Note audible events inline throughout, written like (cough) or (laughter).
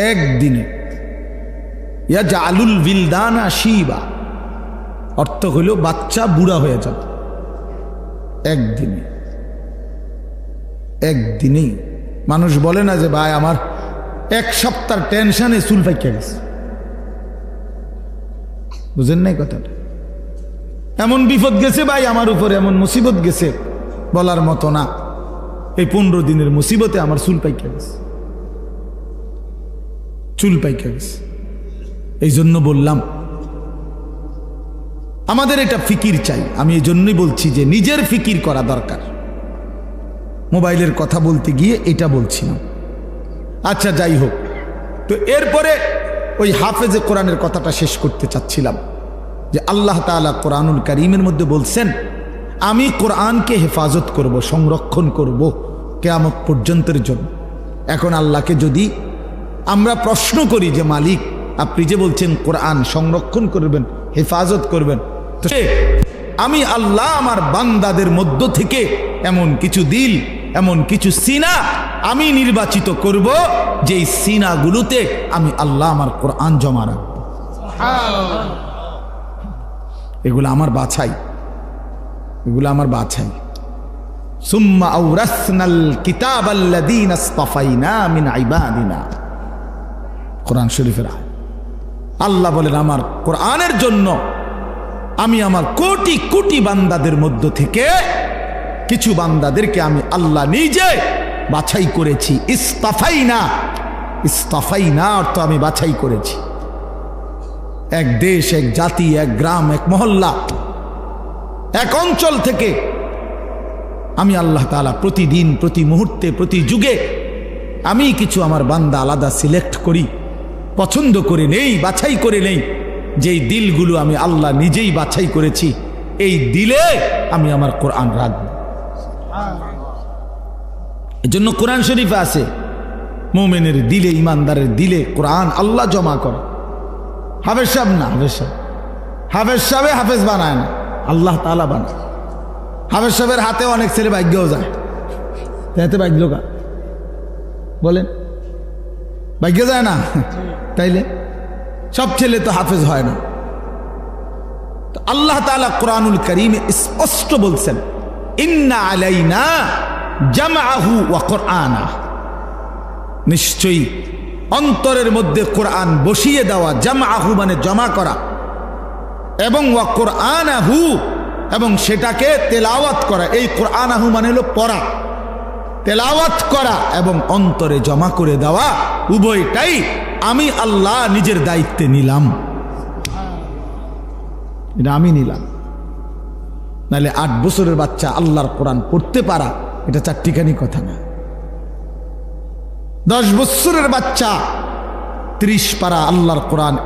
একদিনে। ইয়া জালুল বিলদানা শিবা। অর্থ হইল বাচ্চা বুড়া হয়ে যাবে। একদিনে। একদিনেই। মানুষ বলে না যে, ভাই, আমার এক সপ্তাহ টেনশনে চুল পাইকা গেছে। বুঝেন নাই কথাটা? এমন বিপদ গেছে, ভাই, আমার উপরে এমন মুসিবত গেছে। বলার মতো না। এই পনেরো দিনের মুসিবতে আমার চুল পাইকা গেছে। চুল পাইকা গেছে। এই জন্য বললাম, আমাদের এটা ফিকির চাই। আমি এই জন্যই বলছি যে নিজের ফিকির করা দরকার। মোবাইলের কথা বলতে গিয়ে এটা বলছিলাম আচ্ছা যাই হোক। তো এরপরে ওই হাফেজে কোরআনের কথাটা শেষ করতে চাচ্ছিলাম যে আল্লাহ তাআলা কোরআনুল করিমের মধ্যে বলছেন, আমি কোরআনকে হেফাজত করব, সংরক্ষণ করব কেয়ামত পর্যন্তের জন্য। এখন আল্লাহকে যদি আমরা প্রশ্ন করি যে, মালিক, আপনি যে বলছেন কোরআন সংরক্ষণ করবেন, হেফাজত করবেন আমি আল্লাহ আমার বান্দাদের মধ্য থেকে এমন কিছু দিল, এমন কিছু সিনা আমি নির্বাচিত করব, যেই সিনাগুলোতে আমি আল্লাহ আমার কোরআন জমা রাখব। এগুলো আমার বাছাই। এগুলো আমার বাছাই। সুম্মা আউরাসনাল কিতাব আল্লাযীনা ইসতাফাইনা মিন ইবাদিনা। কোরআন শরীফের। আল্লাহ বলেন, আমার কোরআনের জন্য আমি আমার কোটি কোটি বান্দাদের মধ্য থেকে কিছু বান্দাদেরকে আমি আল্লাহ নিজে বাছাই করেছি। ইস্তাফাই না ইস্তাফাই না অর্থ আমি বাছাই করেছি। এক দেশ, এক জাতি, এক গ্রাম, এক মহল্লা, এক অঞ্চল থেকে আমি আল্লাহ তাআলা প্রতিদিন, প্রতি মুহূর্তে, প্রতি যুগে আমি কিছু আমার বান্দা আলাদা সিলেক্ট করি। পছন্দ করে নেই, বাছাই করে নেই। যেই দিলগুলো আমি আল্লাহ নিজেই বাছাই করেছি, এই দিলে আমি আমার কোরআন রাখব এজন্য কোরআন শরীফে আছে, মোমেনের দিলে, ইমানদারের দিলে কোরআন আল্লাহ জমা করে। হাফেজ সাহেব না, হাফেজ সাহেব। হাফেজ সাহেবে হাফেজ বানায় না, আল্লাহ তালা বানায়। হাফেজ সাহেবের হাতে অনেক ছেলে ভাগ্যও যায়। হাতে ভাগ্য বলেন। ভাগ্য যায় না? তাইলে? সব ছেলে তো হাফেজ হয় না। তো আল্লাহ তাআলা কোরআনুল করিমে স্পষ্ট বলছেন, ইন্না আলাইনা জামাআহু ওয়া নিশ্চয়ই অন্তরের মধ্যে কোরআন বসিয়ে দেওয়া জামাআহু মানে জমা করা এবং ওয়া কোরআনাহু এবং সেটাকে তেলাওয়াত করা। এই কোরআন কোরআনাহু মানে হলো পড়া। তেলাওয়াত করা এবং অন্তরে জমা করে দেওয়া উভয়টাই আমি আল্লাহ নিজের দায়িত্বে নিলাম। এটা আমি নিলাম। নাহলে আট বছরের বাচ্চা আল্লাহর কোরআন পড়তে পারা, এটা চারটিখানি কথা না। দশ বছরের বাচ্চা ত্রিশ পারা আল্লাহর কোরআন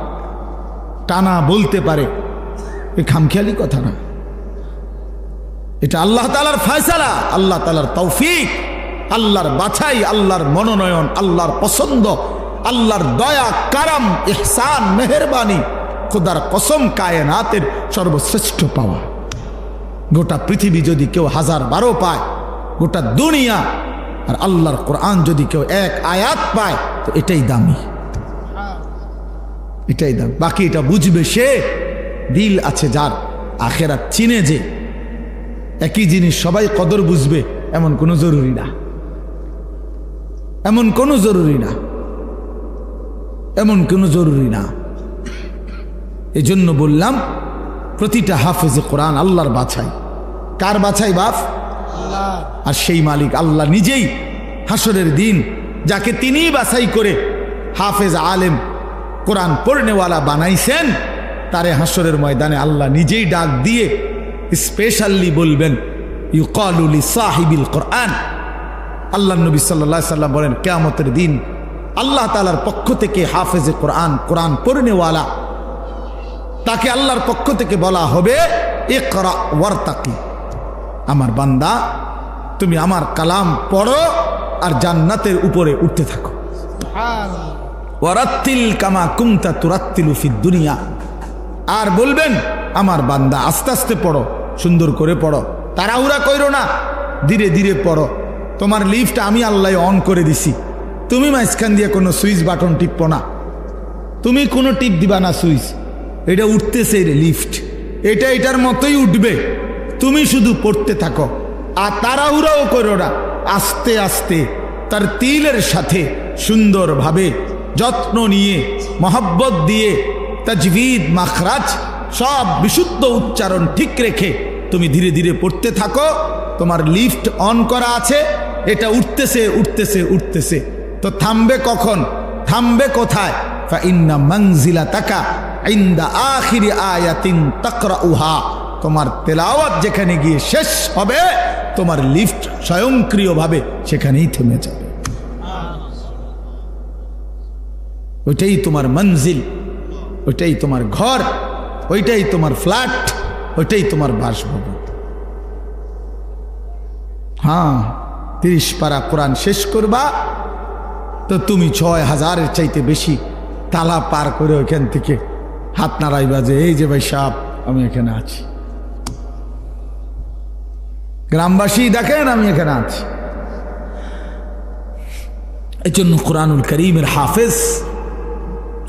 টানা বলতে পারে, এ খামখেয়ালি কথা না। এটা আল্লাহ তালার ফয়সালা, আল্লাহ তালার তৌফিক। আল্লাহর বাছাই, আল্লাহর মনোনয়ন, আল্লাহর পছন্দ, আল্লাহর দয়া, কারাম, ইহসান, মেহরবানি, খোদার কসম কায়নাতের সর্বশ্রেষ্ঠ পাওয়া। গোটা পৃথিবী যদি কেউ হাজার বারো পায়, গোটা দুনিয়া আর আল্লাহর কোরআন যদি কেউ এক আয়াত পায়, তো এটাই দামি। এটাই দাম। বাকি এটা বুঝবে সে, দিল আছে যার আখেরা চিনে যে, একই জিনিস সবাই কদর বুঝবে, এমন কোনো জরুরি না। এমন কোনো জরুরি না। এমন কোনো জরুরি না। এজন্য বললাম প্রতিটা হাফেজে কোরআন আল্লাহর বাছাই। কার বাছাই বাপ? আর সেই মালিক আল্লাহ নিজেই হাসরের দিন যাকে তিনিই বাছাই করে হাফেজ আলেম কোরআন পড়নেওয়ালা বানাইছেন তারে হাসরের ময়দানে আল্লাহ নিজেই ডাক দিয়ে স্পেশালি বলবেন ইউ ইউকালুলি সাহিবিল কোরআন। আল্লাহ নবী সাল্লা সাল্লাম বলেন কেয়ামতের দিন আল্লাহ তালার পক্ষ থেকে হাফেজে কোরআন কোরআন পড়নেওয়ালা তাকে আল্লাহর পক্ষ থেকে বলা হবে একরা ওয়ার্তাকি। আমার বান্দা তুমি আমার কালাম পড়ো আর জান্নাতের উপরে উঠতে থাকো। ওয়ারাত্তিল কামা কুমতা তুরাত্তিলু ফিদ দুনিয়া। আর বলবেন আমার বান্দা আস্তে আস্তে পড়ো সুন্দর করে পড়ো তাড়াহুড়া কইরো না ধীরে ধীরে পড়ো। তোমার লিফট আমি আল্লাহ অন করে দিছি। তুমি মাঝখান দিয়ে কোনো সুইচ বাটন টিপো না। তুমি কোনো টিপ দিবা না সুইচ। এটা উঠতেছে লিফট। এটা এটার মতোই উঠবে। তুমি শুধু পড়তে থাকো। আর তাড়াহুড়াও করো না। আস্তে আস্তে তার তিলের সাথে সুন্দরভাবে যত্ন নিয়ে, মহব্বত দিয়ে তাজবিদ, মাখরাজ সব বিশুদ্ধ উচ্চারণ ঠিক রেখে তুমি ধীরে ধীরে পড়তে থাকো। তোমার লিফট অন করা আছে। এটা উঠতেছে উঠতেছে উঠতেছে। তো থামবে কখন? থামবে কোথায়? উহা তোমার তেলাওয়াত যেখানে গিয়ে শেষ হবে, তোমার লিফট স্বয়ংক্রিয়ভাবে সেখানেই থেমে যাবে। ওইটাই তোমার মঞ্জিল, ওইটাই তোমার ঘর, ওইটাই তোমার ফ্ল্যাট, ওইটাই তোমার বাসভবন। হ্যাঁ। তিরিশ পারা কোরআন শেষ করবা, তো তুমি ছয় হাজারের চাইতে বেশি তালা পার করে ওইখান থেকে হাত নাড়াইবা যে, এই যে ভাই সাপ, আমি এখানে আছি। গ্রামবাসী দেখেন আমি এখানে আছি। এই জন্য কোরআনুল করিমের হাফেজ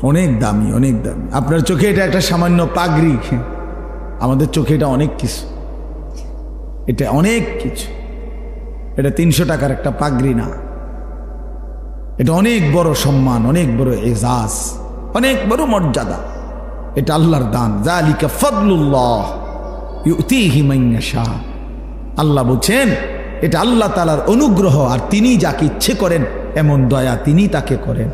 অনেক দামি অনেক দামি। আপনার চোখে এটা একটা সামান্য পাগড়ি। আমাদের চোখে এটা অনেক কিছু। এটা অনেক কিছু। এটা তিনশো টাকার একটা পাগড়ি না। এটা অনেক বড় সম্মান, অনেক বড় এজাজ, অনেক বড় মর্যাদা। এটা আল্লাহর দান। জালিকা ফদলুল্লাহ আল্লাহ বলছেন, এটা আল্লাহ তালার অনুগ্রহ, আর তিনি যাকে ইচ্ছে করেন, এমন দয়া তিনি তাকে করেন।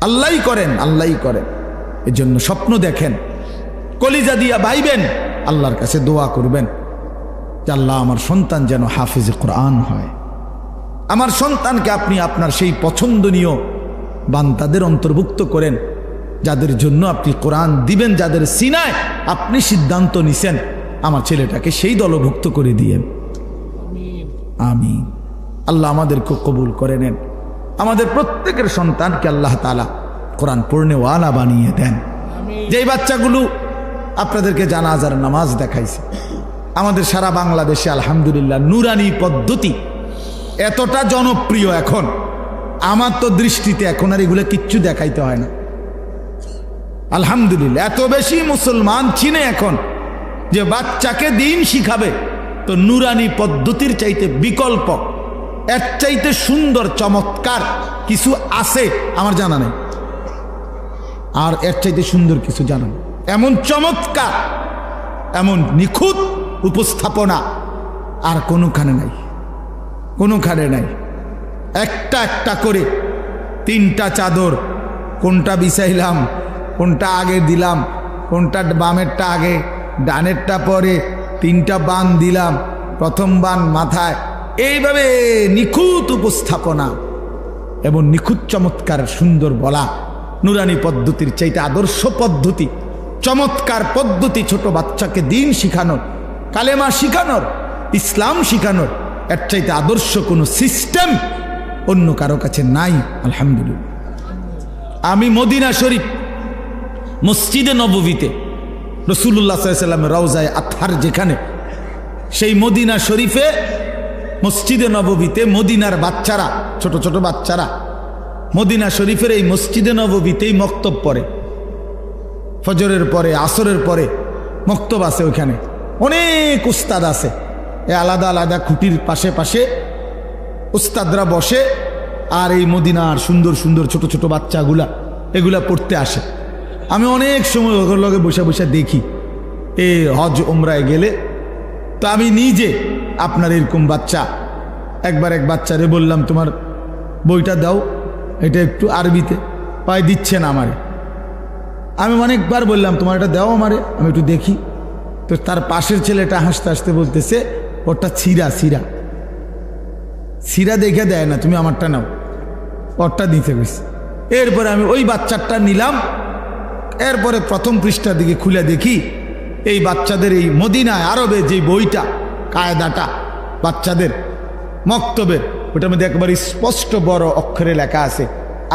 আল্লাহই করেন আল্লাহই করেন। এজন্য স্বপ্ন দেখেন, কলিজা দিয়া বাইবেন, আল্লাহর কাছে দোয়া করবেন। আল্লাহ আমার সন্তান যেন হাফিজ কোরআন হয়। আমার সন্তানকে আপনি আপনার সেই পছন্দনীয় বান্তাদের অন্তর্ভুক্ত করেন, যাদের জন্য আপনি কোরআন দিবেন, যাদের সিনায় আপনি সিদ্ধান্ত নিছেন, আমার ছেলেটাকে সেই দলভুক্ত করে দিয়েন আমি আল্লাহ আমাদেরকে কবুল করে নেন। আমাদের প্রত্যেকের সন্তানকে আল্লাহ তালা কোরআন পূর্ণেওয়ালা বানিয়ে দেন। যেই বাচ্চাগুলো আপনাদেরকে জানাজার নামাজ দেখাইছে আমাদের সারা বাংলাদেশে আলহামদুলিল্লাহ নুরানি পদ্ধতি এতটা জনপ্রিয় এখন। আমার তো দৃষ্টিতে এখন আর এগুলো কিচ্ছু দেখাইতে হয় না। আলহামদুলিল্লাহ, এত বেশি মুসলমান চিনে এখন যে বাচ্চাকে দিন শিখাবে। তো নুরানি পদ্ধতির চাইতে বিকল্প, এর চাইতে সুন্দর, চমৎকার কিছু আছে আমার জানা নেই। আর এর চাইতে সুন্দর কিছু জানা নেই। এমন চমৎকার, এমন নিখুঁত উপস্থাপনা আর কোনোখানে নাই। কোনোখানে নাই। একটা একটা করে তিনটা চাদর, কোনটা বিছাইলাম, কোনটা আগে দিলাম, কোনটা বামেরটা আগে, ডানেরটা পরে তিনটা বান দিলাম, প্রথম বান মাথায়। এইভাবে নিখুঁত উপস্থাপনা এবং নিখুঁত চমৎকার সুন্দর বলা নুরানি পদ্ধতির চাইতে আদর্শ পদ্ধতি, চমৎকার পদ্ধতি ছোট বাচ্চাকে দিন শিখানোর কালেমা শিখানোর, ইসলাম শিখানোর, এর চাইতে আদর্শ কোনো সিস্টেম অন্য কারও কাছে নাই, আলহামদুলিল্লাহ। আমি মদিনা শরীফ, মসজিদে নববীতে রসুল্লাহ সাল্লাম রওজায় আথার যেখানে, সেই মদিনা শরীফে, মসজিদে নববীতে মদিনার বাচ্চারা, ছোট ছোট বাচ্চারা, মদিনা শরীফের এই মসজিদে নববীতেই মক্তব পড়ে। ফজরের পরে, আসরের পরে মক্তব আছে ওইখানে অনেক উস্তাদ আছে। এ আলাদা আলাদা খুঁটির পাশে পাশে উস্তাদরা বসে আর এই মদিনার সুন্দর সুন্দর ছোট ছোট বাচ্চাগুলা, এগুলা পড়তে আসে। আমি অনেক সময় ওগুলোর লগে বসে বসে দেখি, এ হজ ওমরায় গেলে। তো আমি নিজে আপনার এরকম বাচ্চা, একবার এক বাচ্চারে বললাম, তোমার বইটা দাও, এটা একটু আরবিতে, পায় দিচ্ছে না আমারে। আমি অনেকবার বললাম, তোমার এটা দাও আমারে, আমি একটু দেখি। তো তার পাশের ছেলেটা হাসতে হাসতে বলতেছে ওটা ছিঁড়া ছিঁড়া। ছিঁড়া দেখে দেয় না, তুমি আমারটা নাও। ওরটা দিতে গেছি এরপরে আমি ওই বাচ্চারটা নিলাম। এরপরে প্রথম পৃষ্ঠার দিকে খুলে দেখি, এই বাচ্চাদের এই মদিনায়, আরবে যে বইটা, কায়দাটা, বাচ্চাদের মক্তবের, ওটার মধ্যে একবার স্পষ্ট বড় অক্ষরে লেখা আছে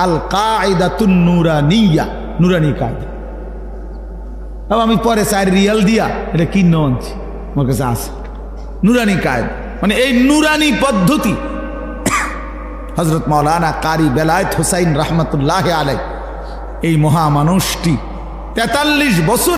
আল কায়দা তুন্নুরা নিয়া নুরানি কায়দা। তাও আমি পরে চার রিয়াল দিয়া এটা কি আনছি আমার কাছে আছে। নুরানি কায়দ। মানে এই নুরানি পদ্ধতি। (coughs) হজরত মৌলানা কারি বেলায়ত হুসাইন রহমতুল্লাহ আলাই এই মহামানুষটি তেতাল্লিশ বছর